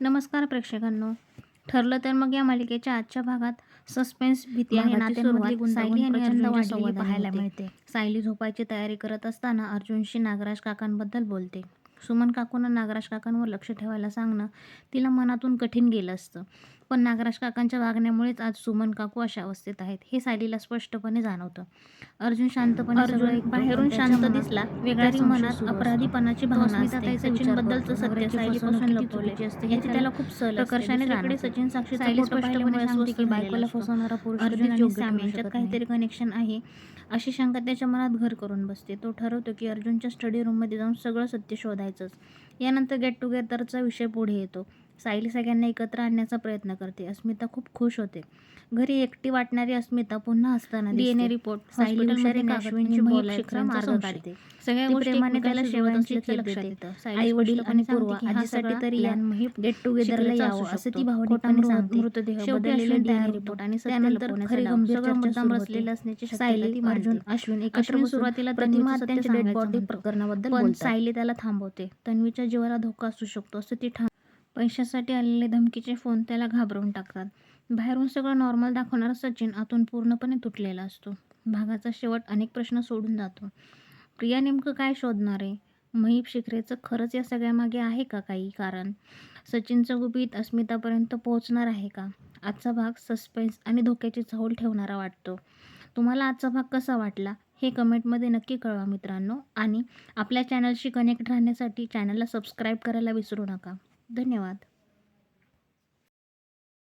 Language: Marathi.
नमस्कार प्रेक्षकांनो ठरलं तर मग या मालिकेच्या आजच्या भागात सस्पेन्स भीती आणि नात्यांमधली सायली आणि पाहायला. मिळते. सायली झोपायची तयारी करत असताना अर्जुनशी नागराज काकांबद्दल बोलते सुमन काकूंना नागराज काकांवर लक्ष ठेवायला सांगणं तिला मनातून कठीण गेलं असतं पण नागराज काकांच्या वागण्यामुळेच आज सुमन काकू अशा अवस्थेत आहेत हे सायलीला स्पष्टपणे जाणवतं अर्जुन शांतपणे अर्जुन बाहेरून शांत दिसला, वेगळ्या तरी मनात. अपराधीपणाची भावना सचिनबद्दलचं. सत्य सायलीपासून लपवलेली असते याची त्याला खूप सल जाणवतं. सचिन साक्षीचा सायली स्पष्टपणे सांगते की बायकोला. फसवणारा पुरुष अर्जुन आणि सॅम यांच्यात काहीतरी. कनेक्शन आहे अशी शंका त्याच्या मनात घर करून बसते तो ठरवतो की अर्जुनच्या स्टडी रूममध्ये जाऊन सगळं सत्य शोधायचंच यानंतर गेट टुगेदरचा विषय पुढे येतो सायली सगळ्यांना एकत्र आणण्याचा प्रयत्न करते अस्मिता खूप खुश होते घरी एकटी वाटणारी अस्मिता पुन्हा असताना डीएनए रिपोर्ट सायली अश्विनची बोलायचा मार्ग. काढते सगळ्या गोष्टी प्रेमाने त्याला लक्षात येतं. आई वडील आणि पूर्व आजीसाठी तरी गेट टुगेदरला यावं असं ती भावनिकपणे सांगते. मृतदेह बदललेले रिपोर्ट. आणि त्यानंतर खरी गंभीर चर्चा रचलेला. असण्याची सायली, अर्जुन. अश्विन एकत्र सुरुवातीला प्रतिमा हत्यांच्या डेड बॉडी. प्रकरणाबद्दल पण. सायली त्याला थांबवते तन्वीच्या जीवाला धोका असू शकतो असं ती ठाम पैशासाठी आलेले धमकीचे फोन त्याला घाबरवून टाकतात. बाहेरून सगळं नॉर्मल दाखवणारा सचिन आतून पूर्णपणे तुटलेला असतो. भागाचा शेवट अनेक प्रश्न सोडून जातो. प्रिया नेमकं काय शोधणार आहे? महिप शिखरेचं खरंच या सगळ्यामागे आहे का काही कारण? सचिनचं गुपित अस्मितापर्यंत पोहोचणार आहे का? आजचा भाग सस्पेन्स आणि धोक्याची चाहूल ठेवणारा वाटतो. तुम्हाला आजचा भाग कसा वाटला? हे कमेंटमध्ये नक्की कळवा मित्रांनो. आणि आपल्या चॅनलशी कनेक्ट राहण्यासाठी चॅनलला सबस्क्राईब करायला विसरू नका. धन्यवाद.